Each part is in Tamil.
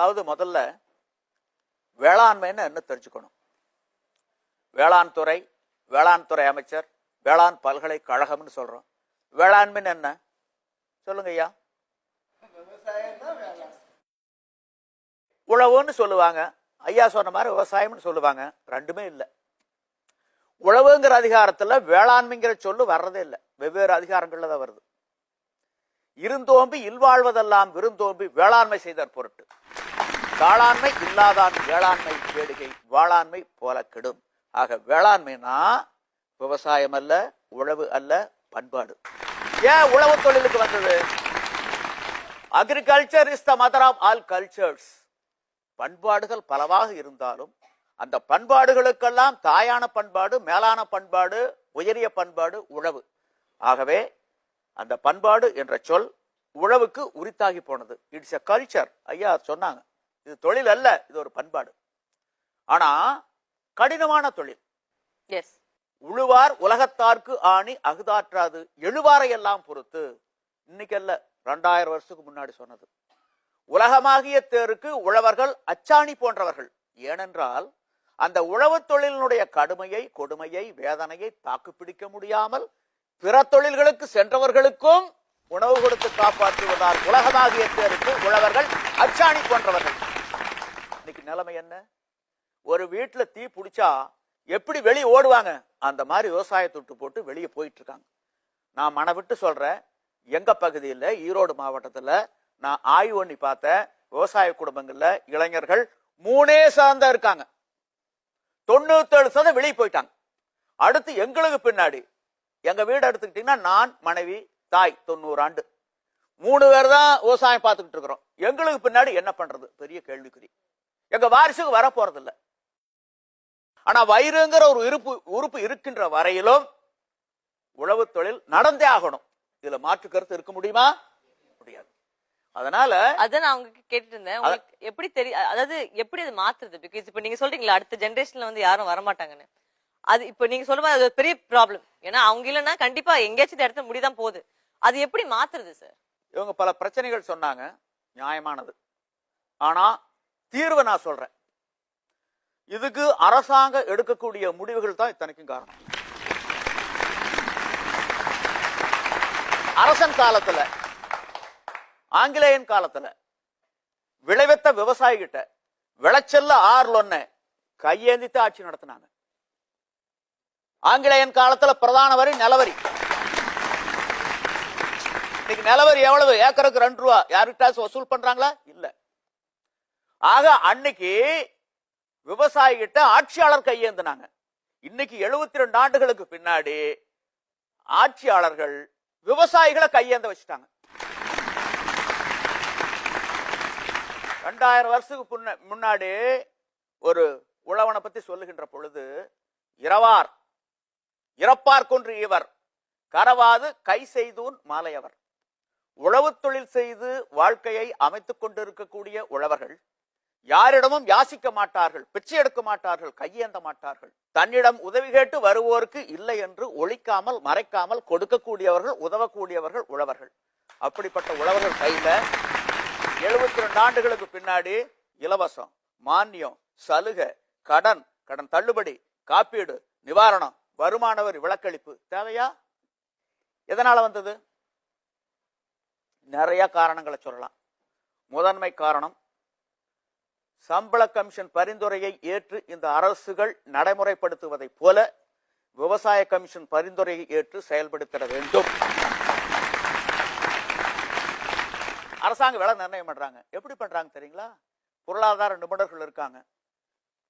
அதாவது முதல்ல வேளாண்மைன்னு என்ன தெரிஞ்சுக்கணும். வேளாண் துறை வேளாண் துறை அமைச்சர் வேளாண் பல்கலைக்கழகம்னு சொல்கிறோம் வேளாண்மைன்னு என்ன? சொல்லுங்க ஐயா. உழவுன்னு சொல்லுவாங்க. ஐயா சொன்ன மாதிரி விவசாயம்னு சொல்லுவாங்க. ரெண்டுமே இல்லை. உழவுங்கிற அதிகாரத்தில் வேளாண்மைங்கிற சொல்லு வர்றதே இல்லை. வெவ்வேறு அதிகாரங்களில் தான் வருது. இருந்தோம்பி இல்வாழ்வதெல்லாம் விருந்தோம்பி வேளாண்மை செய்தார் பொருட்டு. காளாண்மை இல்லாதான் வேளாண்மை கேடுகை வாளாண்மை போல கெடும் ஆக வேளாண்மைனா விவசாயம் அல்ல உழவு அல்ல பண்பாடு. ஏன் உழவு தொழிலுக்கு வந்தது? Agriculture is the mother of all cultures பண்பாடுகள் பலவாக இருந்தாலும் அந்த பண்பாடுகளுக்கெல்லாம் தாயான பண்பாடு மேலான பண்பாடு உயரிய பண்பாடு உழவு. ஆகவே அந்த பண்பாடு என்ற சொல் உழவுக்கு உரித்தாகி போனது. இட்ஸ் எ கல்ச்சர் ஐயா சொன்னாங்க. இது தொழில் அல்ல இது ஒரு பண்பாடு. ஆனா கடினமான தொழில். எஸ் உழுவார் உலகத்தார்க்கு ஆணி அகுதாற்றாது. எழுவாரை எல்லாம் பொறுத்து இன்னைக்கு அல்ல ரெண்டாயிரம் வருஷத்துக்கு முன்னாடி சொன்னது. உலகமாகிய தேருக்கு உழவர்கள் அச்சாணி போன்றவர்கள். ஏனென்றால் அந்த உழவு தொழிலினுடைய கடுமையை கொடுமையை வேதனையை தாக்கு பிடிக்க முடியாமல் பிற தொழில்களுக்கு சென்றவர்களுக்கும் உணவு கொடுத்து காப்பாற்றுவதால் உலகமாகிய தேருக்கு உழவர்கள் அச்சாணி போன்றவர்கள். இன்னைக்கு நிலைமை என்ன? ஒரு வீட்டுல தீ பிடிச்சா எப்படி வெளியே ஓடுவாங்க? அந்த மாதிரி விவசாயத்தை விட்டு போட்டு வெளியே போயிட்டு இருக்காங்க நான் மன விட்டு சொல்றேன். எங்க பகுதியில் ஈரோடு மாவட்டத்துல நான் ஆய்வு பண்ணி பார்த்தேன். விவசாய குடும்பங்கள்ல இளைஞர்கள் மூணே சார்ந்தா இருக்காங்க. தொண்ணூத்தேழு சதம் வெளியே போயிட்டாங்க. அடுத்து எங்களுக்கு பின்னாடி எங்க வீடு எடுத்துக்கிட்டீங்கன்னா நான் மனைவி தாய் தொண்ணூறு ஆண்டு. மூணு பேர் தான் விவசாயம் பார்த்துக்கிட்டு இருக்கிறோம். எங்களுக்கு பின்னாடி என்ன பண்றது? பெரிய கேள்விக்குறி. எங்க வாரிசுக்கு வர போறதில்ல. ஆனா வயிறுங்கிற ஒரு உறுப்பு உறுப்பு இருக்கின்ற வரையிலும் உழவு தொழில் நடந்தே ஆகணும். இதுல மாற்று கருத்து இருக்க முடியுமா? முடியாது. அதனால அதான் நான் உங்களுக்கு கேட்டுட்டு இருந்தேன் எப்படி தெரியும் அதாவது எப்படி அது மாத்துறது? பிகாஸ் இப்ப நீங்க சொல்றீங்களா அடுத்த ஜெனரேஷன்ல வந்து யாரும் வரமாட்டாங்கன்னு. அது இப்ப நீங்க சொல்ற மாதிரி அது பெரிய ப்ராப்ளம் ஏன்னா அவங்க இல்லைன்னா கண்டிப்பா எங்கேயாச்சும் இந்த இடத்துல முடிதான் போகுது. அது எப்படி மாத்துறது சார் இவங்க பல பிரச்சனைகள் சொன்னாங்க. நியாயமானது. ஆனா தீர்வை நான் சொல்றேன். இதுக்கு அரசாங்கம் எடுக்கக்கூடிய முடிவுகள் தான் இத்தனைக்கும் காரணம். அரசன் காலத்துல ஆங்கிலேயன் காலத்துல விளைவித்த விவசாயிகிட்ட விளைச்சல்ல ஆறுல ஆறுலொன்னு கையேந்தித்து ஆட்சி நடத்தினாங்க. ஆங்கிலேயன் காலத்துல பிரதான வரி நிலவரி இன்னைக்கு நிலவரி எவ்வளவு? ஏக்கருக்கு ரெண்டு ரூபா. யாருக்கிட்ட வசூல் பண்றாங்களா? இல்ல. ஆக அன்னைக்கு விவசாயிகிட்ட ஆட்சியாளர் கையேந்தினாங்க. இன்னைக்கு எழுபத்தி ரெண்டு ஆண்டுகளுக்கு பின்னாடி ஆட்சியாளர்கள் விவசாயிகளை கையேந்த வச்சுட்டாங்க. ரெண்டாயிரம் வருஷத்துக்கு முன்னாடி ஒரு உழவனை பத்தி சொல்லுகின்ற பொழுது இரவார் இறப்பார் கொன்று இவர் கரவாது கை செய்தூன் மாலையவர். உழவு தொழில் செய்து வாழ்க்கையை அமைத்துக் கொண்டிருக்கக்கூடிய உழவர்கள் யாரிடமும் யாசிக்க மாட்டார்கள் பிச்சை எடுக்க மாட்டார்கள் கையேந்த மாட்டார்கள். தன்னிடம் உதவி கேட்டு வருவோருக்கு இல்லை என்று ஒழிக்காமல் மறைக்காமல் கொடுக்கக்கூடியவர்கள் உதவக்கூடியவர்கள் உழவர்கள். அப்படிப்பட்ட உழவர்கள் கையில எழுபத்தி ரெண்டு ஆண்டுகளுக்கு பின்னாடி இலவசம் மானியம் சலுகை கடன் கடன் தள்ளுபடி காப்பீடு நிவாரணம் வருமான வரி விலக்களிப்பு தேவையா? எதனால வந்தது? நிறைய காரணங்களை சொல்லலாம். முதன்மை காரணம் சம்பள கமிஷன் பரிந்துரையை ஏற்று இந்த அரசுகள் நடைமுறைப்படுத்துவதைப் போல விவசாய கமிஷன் பரிந்துரையை ஏற்று செயல்படுத்திட வேண்டும். அரசாங்க விலை நிர்ணயம் பண்றாங்க. எப்படி பண்றாங்க தெரியுங்களா? பொருளாதார நிபுணர்கள் இருக்காங்க.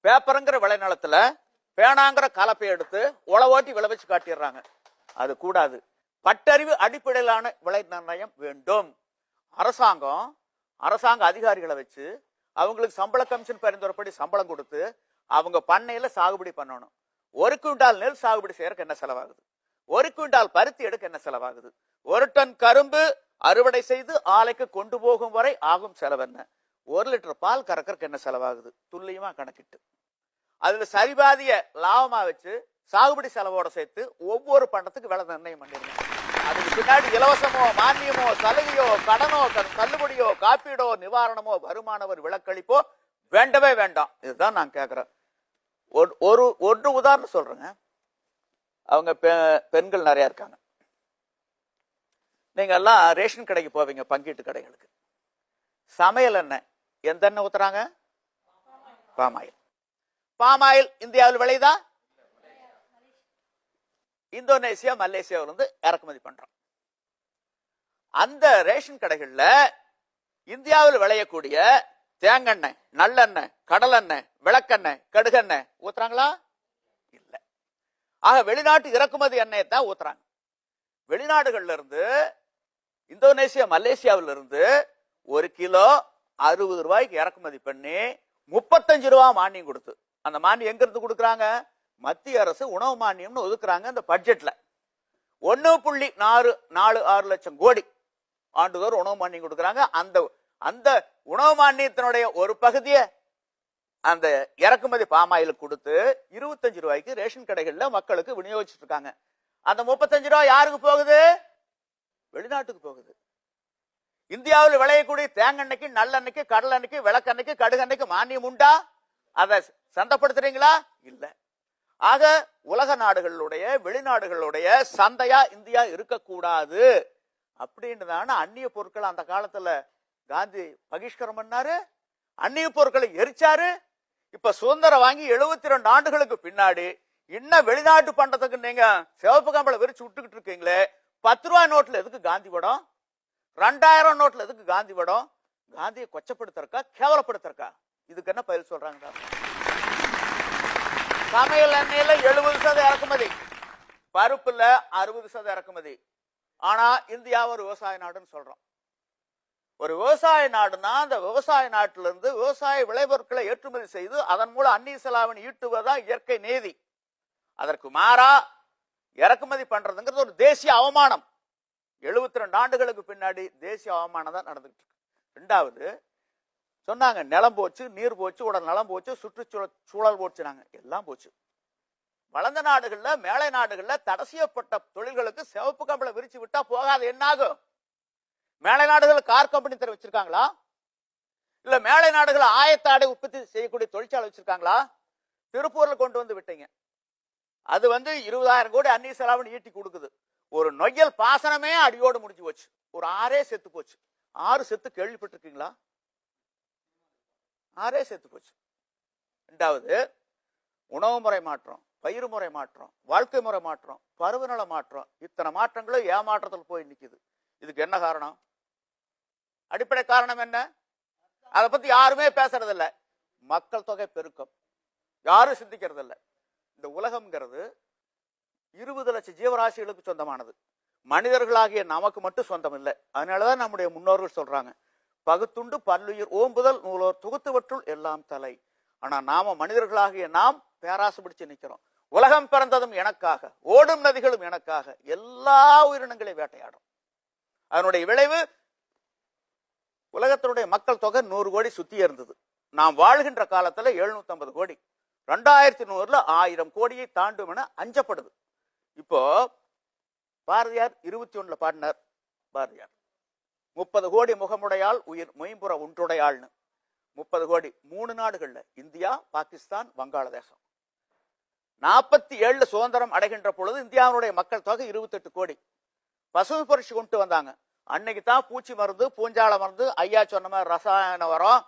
பேப்பருங்கிற விளைநிலத்துல பேனாங்கிற கலப்பை எடுத்து உழவோட்டி விளைவிச்சு காட்டிடுறாங்க. அது கூடாது. பட்டறிவு அடிப்படையிலான விலை நிர்ணயம் வேண்டும். அரசாங்கம் அரசாங்க அதிகாரிகளை வச்சு அவங்களுக்கு சம்பள கமிஷன் பரிந்துரைப்படி சம்பளம் கொடுத்து அவங்க பண்ணையில் சாகுபடி பண்ணணும். ஒரு குவிண்டால் நெல் சாகுபடி செய்யறதுக்கு என்ன செலவாகுது? ஒரு குவிண்டால் பருத்தி எடுக்க என்ன செலவாகுது? ஒரு டன் கரும்பு அறுவடை செய்து ஆலைக்கு கொண்டு போகும் வரை ஆகும் செலவு என்ன? ஒரு லிட்டர் பால் கறக்கறதுக்கு என்ன செலவாகுது? துல்லியமாக கணக்கிட்டு. அதில் சரிபாதிய லாபமாக வச்சு சாகுபடி செலவோட சேர்த்து ஒவ்வொரு பண்டத்துக்கு விலை நிர்ணயம் பண்ணிருங்க அதுக்கு பின்னாடி இலவசமோ மானியமோ சலுகையோ கடனோ க- தள்ளுபடியோ காப்பீடோ நிவாரணமோ வருமானவர் விலக்களிப்போ வேண்டவே வேண்டாம். இதுதான் நான் கேட்குறேன் ஒரு- ஒரு ஒன்று உதாரணம் சொல்றேங்க. அவங்க பெ- பெண்கள் நிறைய இருக்காங்க. நீங்க எல்லாம் ரேஷன் கடைக்கு போவீங்க பங்கீட்டு கடைகளுக்கு. சமையல் எண்ணெய் எந்த எண்ணெய் ஊத்துறாங்க? பாமாயில். பாமாயில் இந்தியாவில் விளையுதா? இந்தோனேசியா மலேசியாவில இருந்து இறக்குமதி பண்றோம். அந்த ரேஷன் கடைகள்ல இந்தியாவில் விளையக்கூடிய தேங்கெண்ணெய் நல்லெண்ணெய் கடலெண்ணெய் விளக்கெண்ணெய் கடுகெண்ணெய் ஊத்துறாங்களா? இல்ல. ஆக வெளிநாட்டு இறக்குமதி எண்ணெயை தான் ஊத்துறாங்க. வெளிநாடுகள்ல இருந்து இந்தோனேசியா மலேசியாவில இருந்து ஒரு கிலோ அறுபது ரூபாய்க்கு இறக்குமதி பண்ணி முப்பத்தஞ்சு ரூபா மானியம் கொடுத்து அந்த மானியம் எங்க இருந்து கொடுக்குறாங்க? மத்திய அரசு உணவு மானியம்னு ஒதுக்குறாங்க அந்த பட்ஜெட்ல. ஒன்னு புள்ளி நாலு நாலு ஆறு லட்சம் கோடி ஆண்டுதோறும் உணவு மானியம் கொடுக்குறாங்க. அந்த அந்த உணவு மானியத்தினுடைய ஒரு பகுதியை அந்த இறக்குமதி பாமாயில் கொடுத்து இருபத்தஞ்சு ரூபாய்க்கு ரேஷன் கடைகளில் மக்களுக்கு விநியோகிச்சுட்டு இருக்காங்க அந்த முப்பத்தஞ்சு ரூபாய் யாருக்கு போகுது? வெளிநாட்டுக்கு போகுது. இந்தியாவில் விளையக்கூடிய தேங்கெண்ணெய்க்கு நல்லெண்ணெய்க்கு கடலெண்ணெய்க்கு விளக்கெண்ணெய்க்கு கடுகெண்ணெய்க்கு மானியம் உண்டா? அதை சந்தைப்படுத்துறீங்களா? இல்லை. ஆக உலக நாடுகளுடைய வெளிநாடுகளுடைய சந்தையா இந்தியா இருக்கக்கூடாது. அப்படின்னு தானே அந்நிய பொருட்கள் அந்த காலத்துல காந்தி பகிஷ்கரம் பண்ணாரு. அந்நிய பொருட்களை எரிச்சாரு. இப்ப சுதந்திரம் வாங்கி 72 ரெண்டு ஆண்டுகளுக்கு பின்னாடி இன்னும் வெளிநாட்டு பண்டத்துக்கு நீங்க சிவப்பு கம்பளை விரிச்சு விட்டுக்கிட்டு இருக்கீங்களே. பத்து ரூபாய் நோட்ல எதுக்கு காந்தி படம் ரெண்டாயிரம் நோட்ல எதுக்கு காந்தி படம் காந்தியை கொச்சப்படுத்துறக்கா? கேவலப்படுத்துறக்கா? இதுக்கு என்ன பதில் சொல்றாங்க சமையல் எண்ணெயில எழுபது சதவீதம் இறக்குமதி. பருப்புல அறுபது சதவீதம் இறக்குமதி. ஆனா இந்தியா ஒரு விவசாய நாடுன்னு சொல்றோம். ஒரு விவசாய நாடுனா அந்த விவசாய நாட்டில இருந்து விவசாய விளைபொருட்களை ஏற்றுமதி செய்து அதன் மூலம் அந்நிய செலாவணி ஈட்டுவதுதான் இயற்கை நீதி. அதற்கு மாறா இறக்குமதி பண்றதுங்கிறது ஒரு தேசிய அவமானம். 72 ரெண்டு ஆண்டுகளுக்கு பின்னாடி தேசிய அவமானம் தான் நடந்துகிட்டு இருக்கு. ரெண்டாவது சொன்னாங்க நிலம் போச்சு நீர் போச்சு உடல் நலம் போச்சு சுற்றுச்சூழல் சூழல் போச்சுனாங்க எல்லாம் போச்சு. வளர்ந்த நாடுகள்ல மேலை நாடுகள்ல தடை செய்யப்பட்ட தொழில்களுக்கு சிவப்பு கம்பளை விரிச்சு விட்டா போகாது என்னாகும்? மேலை நாடுகள் கார் கம்பெனி தர வச்சிருக்காங்களா? இல்ல மேலை நாடுகள் ஆயத்தாடை உற்பத்தி செய்யக்கூடிய தொழிற்சாலை வச்சிருக்காங்களா? திருப்பூர்ல கொண்டு வந்து விட்டீங்க. அது வந்து இருபதாயிரம் கோடி அந்நிய செலாவணி ஈட்டி கொடுக்குது. ஒரு நொய்யல் பாசனமே அடியோடு முடிஞ்சு போச்சு. ஒரு ஆறே செத்து போச்சு. ஆறு செத்து கேள்விப்பட்டிருக்கீங்களா? ஆறே செத்து போச்சு. ரெண்டாவது உணவு முறை மாற்றம் பயிர் முறை மாற்றம் வாழ்க்கை முறை மாற்றம் பருவநல மாற்றம் இத்தனை மாற்றங்களும் ஏமாற்றத்தில் போய் நிற்கிது இதுக்கு என்ன காரணம்? அடிப்படை காரணம் என்ன? அதை பத்தி யாருமே பேசுறதில்ல. மக்கள் தொகை பெருக்கம். யாரும் சிந்திக்கிறது இல்லை இந்த உலகம்ங்கிறது இருபது லட்சம் ஜீவராசிகளுக்கு சொந்தமானது. மனிதர்களாகிய நமக்கு மட்டும் சொந்தம் இல்லை அதனாலதான் நம்முடைய முன்னோர்கள் சொல்றாங்க. பகுத்துண்டு பல்லுயிர் ஓம்புதல் நூலோர் தொகுத்துவற்றுள் எல்லாம் தலை. ஆனா நாம மனிதர்களாகிய நாம் பேராசு பிடிச்சு நிற்கிறோம் உலகம் பிறந்ததும் எனக்காக ஓடும் நதிகளும் எனக்காக எல்லா உயிரினங்களையும் வேட்டையாடும் அதனுடைய விளைவு உலகத்தினுடைய மக்கள் தொகை நூறு கோடி சுத்தி இருந்தது. நாம் வாழ்கின்ற காலத்துல 750 கோடி. ரெண்டாயிரத்தி நூறுல ஆயிரம் கோடியை தாண்டும் என அஞ்சப்படுது. இப்போ பாரதியார் இருபத்தி ஒண்ணுல பாடினார். பாரதியார். முப்பது கோடி முகமுடையாள் உயிர் மொயம்புற ஒன்றுடையாள்னு. முப்பது கோடி மூணு நாடுகள்ல இந்தியா பாகிஸ்தான் வங்காளதேசம். நாற்பத்தி ஏழுல சுதந்திரம் அடைகின்ற பொழுது இந்தியாவுடைய மக்கள் தொகை இருபத்தெட்டு கோடி. பசுமை புரட்சி கொண்டு வந்தாங்க. அன்னைக்கு தான் பூச்சி மருந்து பூஞ்சால மருந்து ஐயா சொன்ன மாதிரி ரசாயன உரம்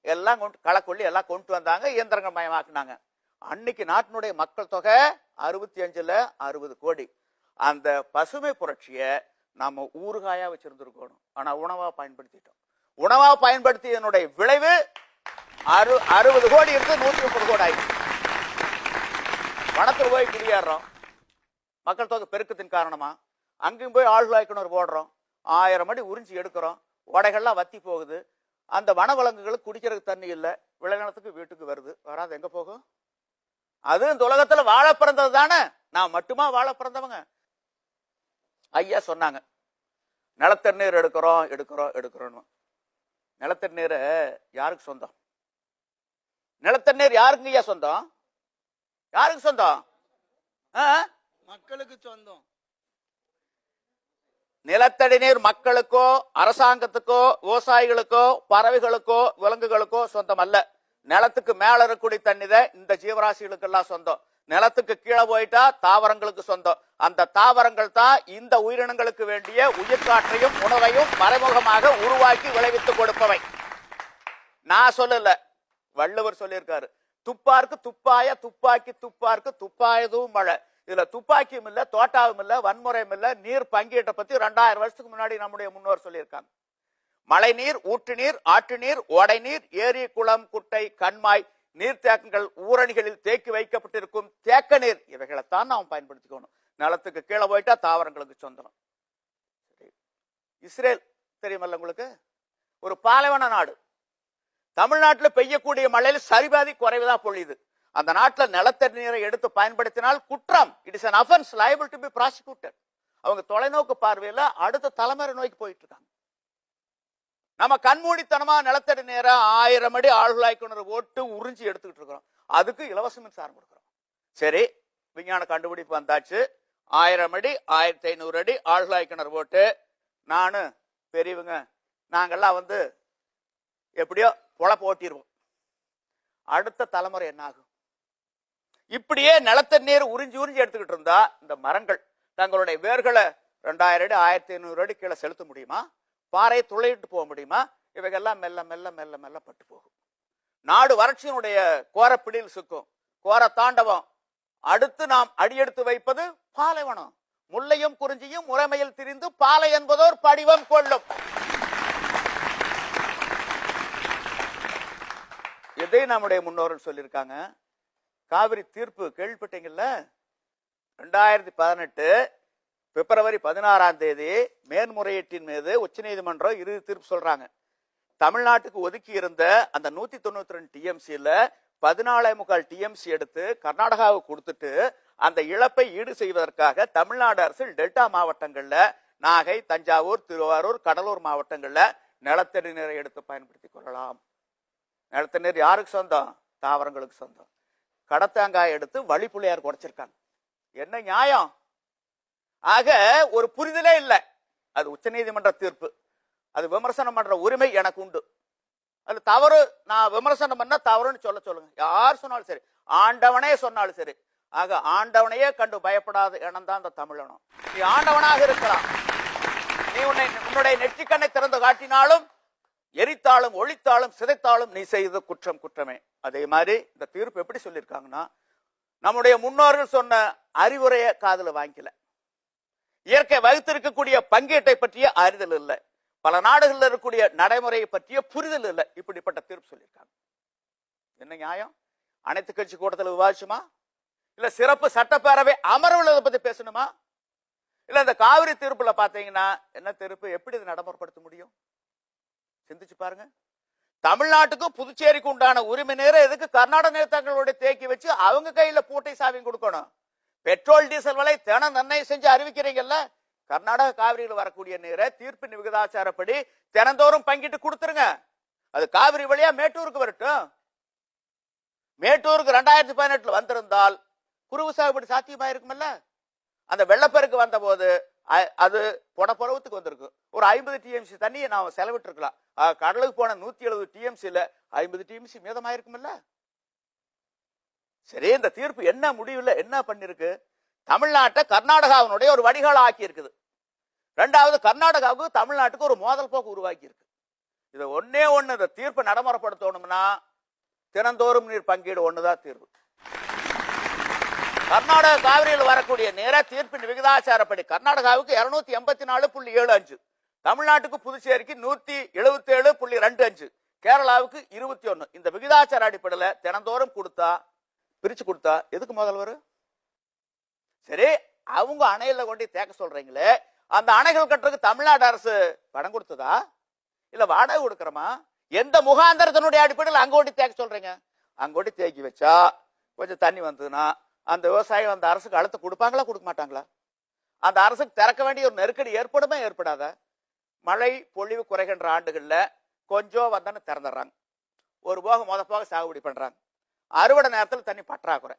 எல்லாம் கொண்டு களக்கொல்லி எல்லாம் கொண்டு வந்தாங்க இயந்திரங்கள் மயமாக்குனாங்க. அன்னைக்கு நாட்டினுடைய மக்கள் தொகை அறுபத்தி அஞ்சுல அறுபது கோடி. அந்த பசுமை புரட்சியை நாம் ஊறுகாயாக வச்சுருந்துருக்கணும். ஆனால் உணவாக பயன்படுத்திட்டோம். உணவாக பயன்படுத்தியதனுடைய விளைவு அறு அறுபது கோடி இருந்து நூற்றி முப்பது கோடி ஆகி வனத்தில் போய் குடியேறோம் மக்கள் தொகை பெருக்கத்தின் காரணமாக அங்கேயும் போய் ஆழ்வாய்க்கிணறு போடுறோம். ஆயிரம் அடி உறிஞ்சி எடுக்கிறோம். உடைகள்லாம் வத்தி போகுது. அந்த வனவிலங்குகளுக்கு குடிக்கிறதுக்கு தண்ணி இல்லை. விளைநிலத்துக்கு வீட்டுக்கு வருது. வராது எங்கே போகும்? அது இந்த உலகத்தில் வாழ பிறந்தது தானே? நான் மட்டுமா வாழ பிறந்தவங்க? ஐயா சொன்னாங்க நிலத்தண்ணீர் எடுக்கிறோம் எடுக்கிறோம் எடுக்கிறோம் நிலத்தண்ணீர் யாருக்கு சொந்தம்? நிலத்தண்ணீர் யாருங்க ஐயா சொந்தம்? யாருக்கு சொந்தம்? மக்களுக்கு சொந்தம். நிலத்தடி நீர் மக்களுக்கோ அரசாங்கத்துக்கோ விவசாயிகளுக்கோ பறவைகளுக்கோ விலங்குகளுக்கோ சொந்தம் அல்ல. நிலத்துக்கு மேல இருக்கக்கூடிய தண்ணி தான் இந்த ஜீவராசிகளுக்கு எல்லாம் சொந்தம். நிலத்துக்கு கீழே போயிட்டா தாவரங்களுக்கு சொந்தம். அந்த தாவரங்கள் தான் இந்த உயிரினங்களுக்கு வேண்டிய உயிர்காற்றையும் உணவையும் மறைமுகமாக உருவாக்கி விளைவித்து கொடுப்பவை. நான் சொல்லல. வள்ளுவர் சொல்லியிருக்காரு. துப்பாருக்கு துப்பாய துப்பாக்கி துப்பாருக்கு துப்பாயதும் மழை. இதுல துப்பாக்கியும் இல்ல தோட்டாவும் இல்ல வன்முறையும் இல்ல நீர் பங்கீட்டை பத்தி ரெண்டாயிரம் வருஷத்துக்கு முன்னாடி நம்முடைய முன்னோர் சொல்லியிருக்காங்க. மழை நீர் ஊற்று நீர் ஆற்று நீர் ஓடை நீர் ஏரி குளம் குட்டை கண்மாய் நீர்த்தேக்கங்கள் ஊரணிகளில் தேக்கி வைக்கப்பட்டிருக்கும் தேக்க நீர் இவைகளைத்தான் நாம் பயன்படுத்திக்கணும். நிலத்துக்கு கீழே போயிட்டா தாவரங்களுக்கு சொந்தம். சரி. இஸ்ரேல் தெரியுமல்ல உங்களுக்கு? ஒரு பாலைவன நாடு. தமிழ்நாட்டுல பெய்யக்கூடிய மழையில் சரிபாதி குறைவுதான் பொழியுது அந்த நாட்டுல நிலத்தடி நீரை எடுத்து பயன்படுத்தினால் குற்றம். It is an offence liable to be prosecuted அவங்க தொலைநோக்கு பார்வையில அடுத்த தலைமுறை நோய்க்கு போயிட்டு இருக்காங்க. நம்ம கண்மூடித்தனமா நிலத்தடி நேரம் ஆயிரம் அடி ஆழ்குழாய் கிணறு ஓட்டு உறிஞ்சி எடுத்துக்கிட்டு இருக்கிறோம். அதுக்கு இலவச மின்சாரம் கொடுக்குறோம். சரி விஞ்ஞான கண்டுபிடிப்பு வந்தாச்சு. ஆயிரம் அடி ஆயிரத்தி ஐநூறு அடி ஆழ்குழாய் கிணறு ஓட்டு. நானு பெரியவங்க நாங்கள்லாம் வந்து எப்படியோ பொழப்பு ஓட்டிடுவோம் அடுத்த தலைமுறை என்ன ஆகும்? இப்படியே நிலத்தடி நீர் உறிஞ்சி உறிஞ்சி எடுத்துக்கிட்டு இருந்தா இந்த மரங்கள் தங்களுடைய வேர்களை ரெண்டாயிரம் அடி ஆயிரத்தி ஐநூறு அடி கீழே செலுத்த முடியுமா? பாறையை துளையிட்டு போக முடியுமா? இவைகள்லாம் மெல்ல மெல்ல மெல்ல மெல்ல பட்டு போகும். நாடு வறட்சியினுடைய கோரப்பிடியில் சிக்கும் கோர தாண்டவம். அடுத்து நாம் அடியெடுத்து வைப்பது பாலைவனம். முல்லையும் குறிஞ்சியும் முறைமையில் திரிந்து பாலை என்பதோர் படிவம் கொள்ளும். இதை நம்முடைய முன்னோர்கள் சொல்லியிருக்காங்க. காவிரி தீர்ப்பு கேள்விப்பட்டீங்கல்ல? ரெண்டாயிரத்தி பதினெட்டு பிப்ரவரி பதினாறாம் தேதி மேன்முறையீட்டின் மீது உச்சநீதிமன்றம் இறுதி தீர்ப்பு சொல்றாங்க. தமிழ்நாட்டுக்கு ஒதுக்கி இருந்த அந்த நூத்தி தொண்ணூத்தி ரெண்டு டிஎம்சியில பதினாலே முக்கால் டிஎம்சி எடுத்து கர்நாடகாவுக்கு கொடுத்துட்டு அந்த இழப்பை ஈடு செய்வதற்காக தமிழ்நாடு அரசு டெல்டா மாவட்டங்கள்ல நாகை தஞ்சாவூர் திருவாரூர் கடலூர் மாவட்டங்கள்ல நிலத்தடி நீரை எடுத்து பயன்படுத்தி கொள்ளலாம். நிலத்தடி நீர் யாருக்கு சொந்தம்? தாவரங்களுக்கு சொந்தம். கடத்தாங்காய் எடுத்து வழிப்புள்ளையார் குறைச்சிருக்காங்க என்ன நியாயம்? ஆக ஒரு புரிதலே இல்லை. அது உச்சநீதிமன்ற தீர்ப்பு. அது விமர்சனம் பண்ற உரிமை எனக்கு உண்டு. அது தவறு நான் விமர்சனம் பண்ண தவறுன்னு சொல்ல சொல்லுங்க. யார் சொன்னாலும் சரி. ஆண்டவனே சொன்னாலும் சரி. ஆக ஆண்டவனையே கண்டு பயப்படாத இனம் தான் அந்த தமிழனும். நீ ஆண்டவனாக இருக்கிறான் நீ உன்னை உன்னுடைய நெற்றிக்கண்ணை திறந்து காட்டினாலும் எரித்தாலும் ஒழித்தாலும் சிதைத்தாலும் நீ செய்த குற்றம் குற்றமே. அதே மாதிரி இந்த தீர்ப்பு எப்படி சொல்லியிருக்காங்கன்னா நம்முடைய முன்னோர்கள் சொன்ன அறிவுரையை காதுல வாங்கிக்கல. இயற்கை வகுத்திருக்கக்கூடிய பங்கீட்டை பற்றிய அறிதல் இல்லை. பல நாடுகளில் இருக்கக்கூடிய நடைமுறையை பற்றிய புரிதல் இல்லை. இப்படிப்பட்ட தீர்ப்பு சொல்லியிருக்காங்க. என்ன நியாயம்? அனைத்து கட்சி கூட்டத்தில் விவாதிச்சுமா? இல்ல சிறப்பு சட்டப்பேரவை அமர்வுல பத்தி பேசணுமா? இல்ல இந்த காவிரி தீர்ப்புல பாத்தீங்கன்னா என்ன தீர்ப்பு? எப்படி இதை நடைமுறைப்படுத்த முடியும்? சிந்திச்சு பாருங்க. தமிழ்நாட்டுக்கும் புதுச்சேரிக்கு உண்டான உரிமை நேரம் எதுக்கு? கர்நாடக நேதாக்களுடைய தேக்கி வச்சு அவங்க கையில பூட்டை சாவியும் கொடுக்கணும். பெட்ரோல் டீசல் விலை தினம் நிர்ணயம் செஞ்சு அறிவிக்கிறீங்கல்ல? கர்நாடக காவிரியில் வரக்கூடிய நீரை தீர்ப்பின் விகிதாச்சாரப்படி தினந்தோறும் பங்கிட்டு கொடுத்துருங்க. அது காவிரி வழியா மேட்டூருக்கு வரட்டும். மேட்டூருக்கு ரெண்டாயிரத்தி பதினெட்டுல வந்திருந்தால் குருவு சாகுபடி சாத்தியமா இருக்குமல்ல? அந்த வெள்ளப்பெருக்கு வந்த போது அது புடப்புறவத்துக்கு வந்திருக்கு. ஒரு ஐம்பது டிஎம்சி தண்ணியை நாம் செலவிட்டு இருக்கலாம் கடலுக்கு போன நூத்தி எழுபது டிஎம்சில ஐம்பது டிஎம்சி மீதமாயிருக்குமில்ல? சரி இந்த தீர்ப்பு என்ன முடிவில் என்ன பண்ணிருக்கு? தமிழ்நாட்டை கர்நாடகாவினுடைய ஒரு வடிகால் ஆக்கி இருக்குது ரெண்டாவது கர்நாடகாவுக்கு தமிழ்நாட்டுக்கு ஒரு மோதல் போக்கு உருவாக்கி இருக்கு இதை ஒன்னே ஒண்ணு இந்த தீர்ப்பை நடைமுறைப்படுத்தணும்னா தினந்தோறும் நீர் பங்கீடு ஒன்றுதான் தீர்வு. கர்நாடக காவிரியில் வரக்கூடிய நேர தீர்ப்பின் விகிதாச்சாரப்படி கர்நாடகாவுக்கு இருநூத்தி எண்பத்தி நாலு புள்ளி ஏழு அஞ்சு தமிழ்நாட்டுக்கு புதுச்சேரிக்கு நூத்தி எழுபத்தி ஏழு புள்ளி ரெண்டு அஞ்சு கேரளாவுக்கு இருபத்தி ஒன்னு இந்த விகிதாச்சார அடிப்படையில் தினந்தோறும் கொடுத்தா பிரிச்சு கொடுத்தா எதுக்கு முதல் வரும் சரி அவங்க அணையில கொண்டு தேக்க சொல்றீங்களே அந்த அணைகள் கட்டுறதுக்கு தமிழ்நாடு அரசு பணம் கொடுத்ததா? இல்ல வாடகை கொடுக்கறமா? எந்த முகாந்திரத்தினுடைய அடிப்படையில் அங்க கொண்டு தேக்க சொல்றீங்க? அங்க கொண்டு தேக்கி வச்சா கொஞ்சம் தண்ணி வந்ததுன்னா அந்த விவசாயி அந்த அரசுக்கு அழுத்த கொடுப்பாங்களா கொடுக்க மாட்டாங்களா? அந்த அரசுக்கு திறக்க வேண்டிய ஒரு நெருக்கடி ஏற்படுமா ஏற்படாதா? மழை பொழிவு குறைகின்ற ஆண்டுகள்ல கொஞ்சம் வந்தானே திறந்துடுறாங்க. ஒரு போக மொத போக சாகுபடி பண்றாங்க. அறுவடை நேரத்தில் தண்ணி பற்றாக்குறை.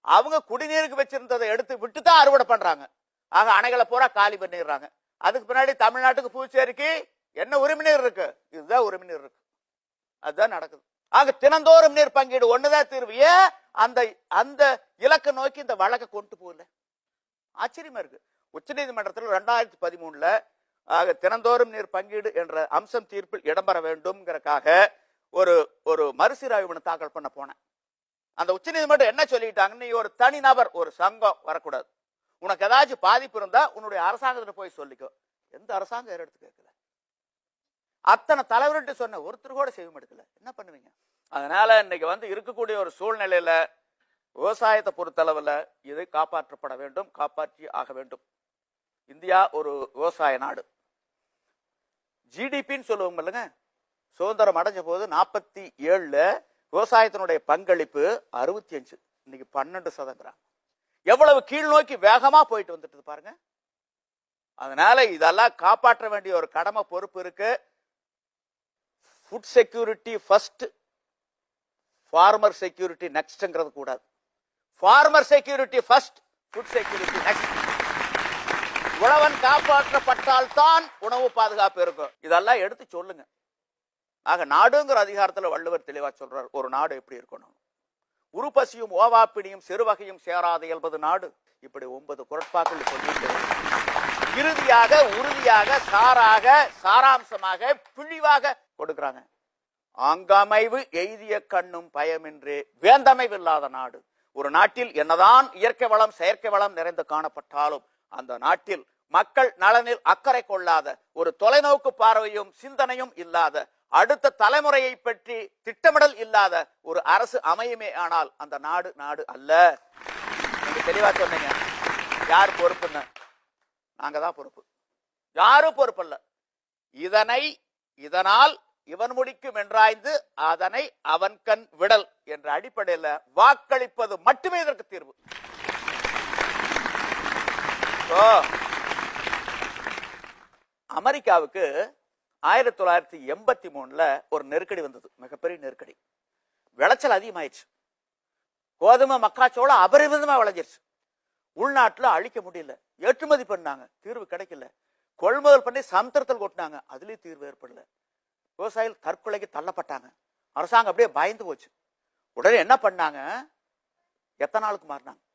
அவங்க குடிநீருக்கு வச்சிருந்ததை எடுத்து விட்டு தான் அறுவடை பண்றாங்க. ஆக அணைகளை பூரா காலி பண்ணிடுறாங்க. அதுக்கு பின்னாடி தமிழ்நாட்டுக்கு பூச்சேரிக்கு என்ன உரிமைநீர் இருக்கு? இதுதான் உரிமைநீர் இருக்கு. அதுதான் நடக்குது. ஆக தினந்தோறும் நீர் பங்கீடு ஒண்ணுதான் தீர்வு. ஏன்? அந்த அந்த இலக்கை நோக்கி இந்த வழக்கை கொண்டு போகல. ஆச்சரியமா இருக்கு. உச்சநீதிமன்றத்தில் ரெண்டாயிரத்தி பதிமூணுல ஆக தினந்தோறும் நீர் பங்கீடு என்ற அம்சம் தீர்ப்பில் இடம்பெற வேண்டும்ங்கிறக்காக ஒரு ஒரு மறுசீராய்வு தாக்கல் பண்ண போனேன். அந்த உச்சநீதிமன்றம் என்ன சொல்லிட்டாங்க நீ ஒரு தனி நபர் ஒரு சங்கம் வரக்கூடாது. உனக்கு ஏதாச்சும் பாதிப்பு இருந்தா உன்னுடைய அரசாங்கத்துல போய் சொல்லிக்கோ. எந்த அரசாங்கம் எடுத்து கேட்கல? அத்தனை தலைவர்கிட்ட சொன்ன ஒருத்தர் கூட செய்ய எடுக்கல என்ன பண்ணுவீங்க? அதனால இன்னைக்கு வந்து இருக்கக்கூடிய ஒரு சூழ்நிலையில விவசாயத்தை பொறுத்தளவுல இது காப்பாற்றப்பட வேண்டும் காப்பாற்றி ஆக வேண்டும். இந்தியா ஒரு விவசாய நாடு. ஜிடிபின்னு சொல்லுவோம் இல்லைங்க? சுதந்திரம் அடைஞ்ச போது நாற்பத்தி ஏழுல விவசாயத்தினுடைய பங்களிப்பு அறுபத்தி அஞ்சு இன்னைக்கு பன்னெண்டு சதங்கிறாங்க எவ்வளவு கீழ் நோக்கி வேகமா போயிட்டு வந்துட்டு பாருங்க. அதனால இதெல்லாம் காப்பாற்ற வேண்டிய ஒரு கடமை பொறுப்பு இருக்கு. Food security first farmer security நெக்ஸ்ட்ங்கிறது கூடாது farmer security first food security next உழவன் காப்பாற்றப்பட்டால் தான் உணவு பாதுகாப்பு இருக்கும். இதெல்லாம் எடுத்து சொல்லுங்க. ஆக நாடுங்கிற அதிகாரத்தில் வள்ளுவர் தெளிவாக சொல்றார் ஒரு நாடு எப்படி இருக்கணும்? உருப்பசியும் ஓவாப்பிடியும் சிறுவகையும் சேராது என்பது நாடு. இப்படி ஒன்பது குரட்பாக்கள் சொல்லிட்டு இறுதியாக உறுதியாக சாராக சாராம்சமாக பிழிவாக கொடுக்கிறாங்க. அங்கமைவு எய்திய கண்ணும் பயமின்றே வேந்தமைவில்லாத நாடு. ஒரு நாட்டில் என்னதான் இயற்கை வளம் செயற்கை வளம் நிறைந்து காணப்பட்டாலும் அந்த நாட்டில் மக்கள் நலனில் அக்கறை கொள்ளாத ஒரு தொலைநோக்கு பார்வையும் சிந்தனையும் இல்லாத அடுத்த தலைமுறையை பற்றி திட்டமிடல் இல்லாத ஒரு அரசு அமையுமே ஆனால் அந்த நாடு நாடு அல்ல. தெளிவா சொன்னீங்க. யார் பொறுப்புன்னு? நாங்க தான் பொறுப்பு. யாரும் பொறுப்பு இல்ல இதனை இதனால் இவன் முடிக்கும் என்றாய்ந்து அதனை அவன் கண் விடல் என்ற அடிப்படையில் வாக்களிப்பது மட்டுமே இதற்கு தீர்வு. அமெரிக்காவுக்கு ஆயிரத்தி தொள்ளாயிரத்தி எண்பத்தி மூணில் ஒரு நெருக்கடி வந்தது. மிகப்பெரிய நெருக்கடி. விளைச்சல் அதிகமாயிடுச்சு. கோதுமை மக்காச்சோளம் அபரிமிதமாக விளைஞ்சிருச்சு. உள்நாட்டில் அழிக்க முடியல. ஏற்றுமதி பண்ணாங்க. தீர்வு கிடைக்கல. கொள்முதல் பண்ணி சமுத்திரத்தில் கொட்டினாங்க. அதுலேயும் தீர்வு ஏற்படல. விவசாயிகள் தற்கொலைக்கு தள்ளப்பட்டாங்க. அரசாங்கம் அப்படியே பயந்து போச்சு. உடனே என்ன பண்ணாங்க? எத்தனை நாளுக்கு மாறினாங்க?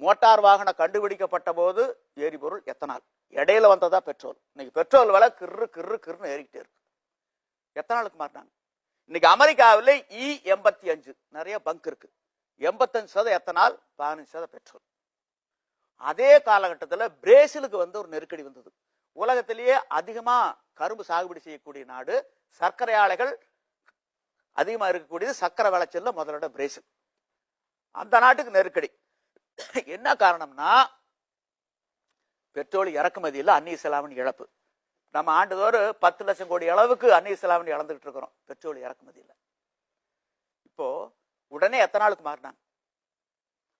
மோட்டார் வாகனம் கண்டுபிடிக்கப்பட்ட போது எரிபொருள் எத்தனால்? இடையில வந்ததா பெட்ரோல். இன்னைக்கு பெட்ரோல் விலை கிறு கிறு கிறுன்னு ஏறிக்கிட்டே இருக்கு. எத்தனாலுக்கு மாறினாங்க? இன்னைக்கு அமெரிக்காவில் இ எண்பத்தி அஞ்சு நிறைய பங்க் இருக்கு. எண்பத்தஞ்சு சதம் எத்தனால்? பதினஞ்சு சதம் பெட்ரோல். அதே காலகட்டத்தில் பிரேசிலுக்கு வந்து ஒரு நெருக்கடி வந்தது. உலகத்திலேயே அதிகமாக கரும்பு சாகுபடி செய்யக்கூடிய நாடு சர்க்கரை ஆலைகள் அதிகமாக இருக்கக்கூடியது சர்க்கரை விளைச்சல்ல முதலிட பிரேசில். அந்த நாட்டுக்கு நெருக்கடி. என்ன காரணம்னா பெட்ரோல் இறக்குமதியில் அந்நிய செலாவணி இழப்பு. நம்ம ஆண்டுதோறும் பத்து லட்சம் கோடி அளவுக்கு அந்நிய செலாவணி இழந்துகிட்டு இருக்கிறோம் பெட்ரோல் இறக்குமதியில் இப்போ உடனே எத்தனை நாளுக்கு மாறினாங்க?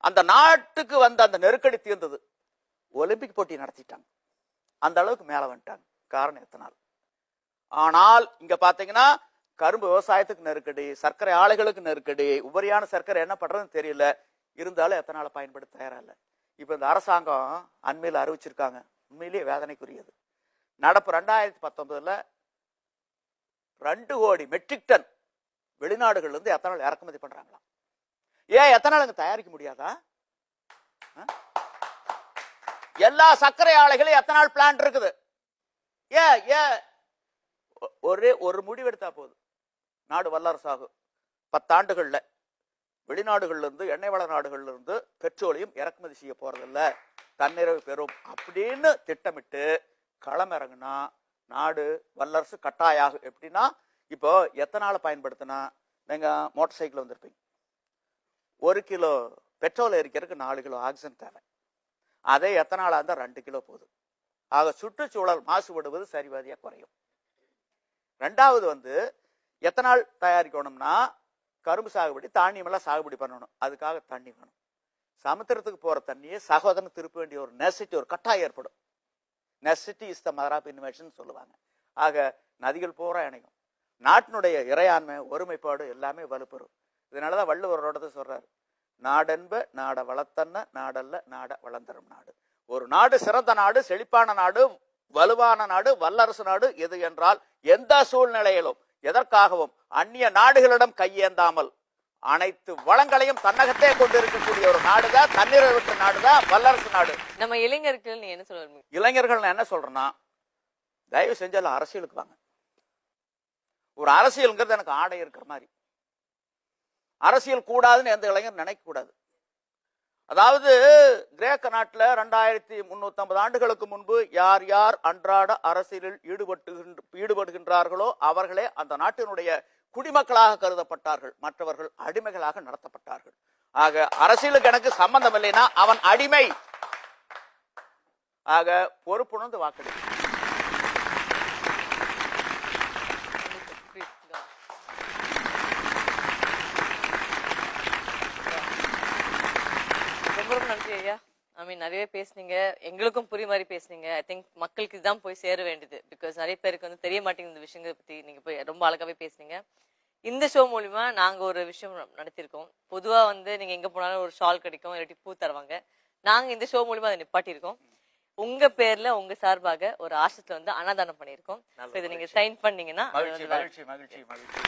அந்த நாட்டுக்கு வந்த அந்த நெருக்கடி தீர்ந்தது. ஒலிம்பிக் போட்டி நடத்திட்டாங்க. அந்த அளவுக்கு மேலே வந்துட்டாங்க. காரணம் எத்தனால் ஆனால் இங்க பாத்தீங்கன்னா கரும்பு விவசாயத்துக்கு நெருக்கடி சர்க்கரை ஆலைகளுக்கு நெருக்கடி உபரியான சர்க்கரை என்ன பண்றதுன்னு தெரியல. இருந்தாலும் எத்தனால பயன்படுத்த தயாராக இல்லை. இப்போ இந்த அரசாங்கம் அண்மையில் அறிவிச்சிருக்காங்க. உண்மையிலேயே வேதனைக்குரியது. நடப்பு ரெண்டாயிரத்தி பத்தொன்பதில் ரெண்டு கோடி மெட்ரிக் டன் வெளிநாடுகள்லேருந்து எத்தனால் இறக்குமதி பண்ணுறாங்களாம் ஏன் எத்தனால் அங்கே தயாரிக்க முடியாதா? ஆ? எல்லா சர்க்கரை ஆலைகளும் எத்தனால் பிளான்ட் இருக்குது? ஏன் ஏன்? ஒரே ஒரு முடிவு எடுத்தால் போதும். நாடு வல்லரசாகும். பத்தாண்டுகளில் வெளிநாடுகள்லேருந்து எண்ணெய் வள நாடுகள்லேருந்து பெட்ரோலியம் இறக்குமதி செய்ய போறதில்ல. தன்னிறைவு பெறும் அப்படின்னு திட்டமிட்டு களமிறங்கினா நாடு வல்லரசு கட்டாயாகும் எப்படின்னா இப்போ எத்தனால பயன்படுத்தினா நீங்கள் மோட்டார் சைக்கிள் வந்திருப்பீங்க. ஒரு கிலோ பெட்ரோல் எரிக்கிறதுக்கு நாலு கிலோ ஆக்சிஜன் தேவை. அதே எத்தனாலா இருந்தால் ரெண்டு கிலோ போதும். ஆக சுற்றுச்சூழல் மாசுபடுவது சரிவாதியாக குறையும். ரெண்டாவது வந்து எத்தனால் தயாரிக்கணும்னா கரும்பு சாகுபடி தானியமெல்லாம் சாகுபடி பண்ணணும். அதுக்காக தண்ணி வேணும். சமுத்திரத்துக்கு போகிற தண்ணியை சகோதரன் திருப்ப வேண்டிய ஒரு நெசிட்டி ஒரு கட்டாயம் ஏற்படும். Necessity is the mother of invention சொல்லுவாங்க. ஆக நதிகள் பூரா இணையும். நாட்டினுடைய இறையாண்மை ஒருமைப்பாடு எல்லாமே வலுப்பெறும். இதனாலதான் வள்ளுவரோட சொல்கிறார் நாடென்ப நாட வளர்த்தன்ன நாடல்ல நாட வளர்ந்தரும் நாடு. ஒரு நாடு சிறந்த நாடு செழிப்பான நாடு வலுவான நாடு வல்லரசு நாடு எது என்றால் எந்த சூழ்நிலையிலும் எதற்காகவும் அந்நிய நாடுகளிடம் கையேந்தாமல் அனைத்து வளங்களையும் தன்னகத்தே கொண்டிருக்கக்கூடிய ஒரு நாடுதான் தன்னிறைவற்ற நாடுதான் வல்லரசு நாடு? நம்ம இளைஞர்கள் நீ என்ன சொல்ல? இளைஞர்கள் நான் என்ன சொல்றேன்னா தயவு செஞ்சு எல்லாம் அரசியலுக்கு வாங்க. ஒரு அரசியல்ங்கிறது எனக்கு ஆடை இருக்கிற மாதிரி. அரசியல் கூடாதுன்னு எந்த இளைஞர் நினைக்க கூடாது. அதாவது கிரேக்க நாட்டுல ரெண்டாயிரத்தி முன்னூத்தி ஆண்டுகளுக்கு முன்பு யார் யார் அன்றாட அரசியலில் ஈடுபட்டு ஈடுபடுகின்றார்களோ அவர்களே அந்த நாட்டினுடைய குடிமக்களாக கருதப்பட்டார்கள் மற்றவர்கள் அடிமைகளாக நடத்தப்பட்டார்கள். ஆக அரசியலுக்கு எனக்கு சம்பந்தம் இல்லைன்னா அவன் அடிமை. ஆக பொறுப்புணர்ந்து வாக்களி Please, go. ரொம்ப ரொம்ப நன்றி ஐயா ஐ மீன் நிறைய பேசுனீங்க. எங்களுக்கும் புரிய மாதிரி பேசுனீங்க. ஐ திங்க் மக்களுக்கு இதுதான் போய் சேர வேண்டியது. பிகாஸ் நிறைய பேருக்கு வந்து தெரிய மாட்டேங்குது இந்த விஷயங்களை பத்தி. நீங்க போய் ரொம்ப அழகாவே பேசுனீங்க. இந்த ஷோ மூலியமா நாங்க ஒரு விஷயம் நடத்தியிருக்கோம். பொதுவா வந்து நீங்க எங்க போனாலும் ஒரு ஷால் கிடைக்கும். இல்லாட்டி பூ தருவாங்க. நாங்க இந்த ஷோ மூலியமா அதை நிப்பாட்டியிருக்கோம். உங்க பேர்ல உங்க சார்பாக ஒரு ஆசத்துல வந்து அன்னதானம் பண்ணியிருக்கோம். இதை நீங்க சைன் பண்ணீங்கன்னா